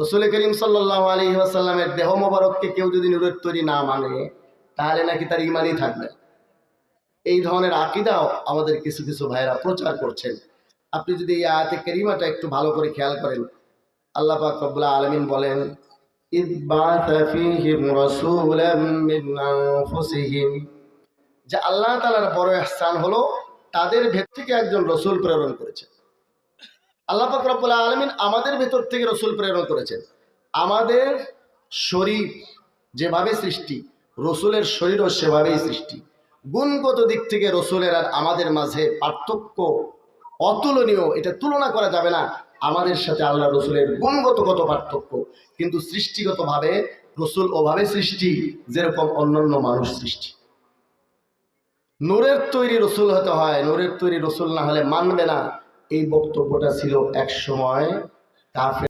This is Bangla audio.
রসুল করিম সাল্লাহ আলী আসাল্লামের দেহ মোবারককে কেউ যদি নুরের তৈরি না মানে তাহলে নাকি তার ইমানই থাকবে এই ধরনের আকিদাও আমাদের কিছু কিছু ভাইরা প্রচার করছেন। আপনি যদি এই আয়াতে কেরিমাটা একটু ভালো করে খেয়াল করেন, আল্লাহ পাক রব্বুল্লাহ আলমিন বলেন যে আল্লাহ তালার বড় স্থান হলো, তাদের ভেদ থেকে একজন রসুল প্রেরণ করেছে আল্লাহ পাক আলামিন আমাদের ভেতর থেকে রসুল প্রেরণ করেছেন। আমাদের শরীর যেভাবে সৃষ্টি, রসুলের শরীরও সেভাবেই সৃষ্টি। গুণগত দিক থেকে রসুলের আর আমাদের মাঝে পার্থক্য অতুলনীয়, এটা তুলনা করা যাবে না। আমাদের সাথে আল্লাহ রসুলের গুণগত কত পার্থক্য, কিন্তু সৃষ্টিগতভাবে রসুল ওভাবে সৃষ্টি, যেরকম অন্যান্য মানুষ সৃষ্টি। নূরের তৈরি রসুল হতে হয়, নূরের তৈরি রসুল না হলে মানবে না। এই বক্তব্যটা ছিল এক সময় কাফের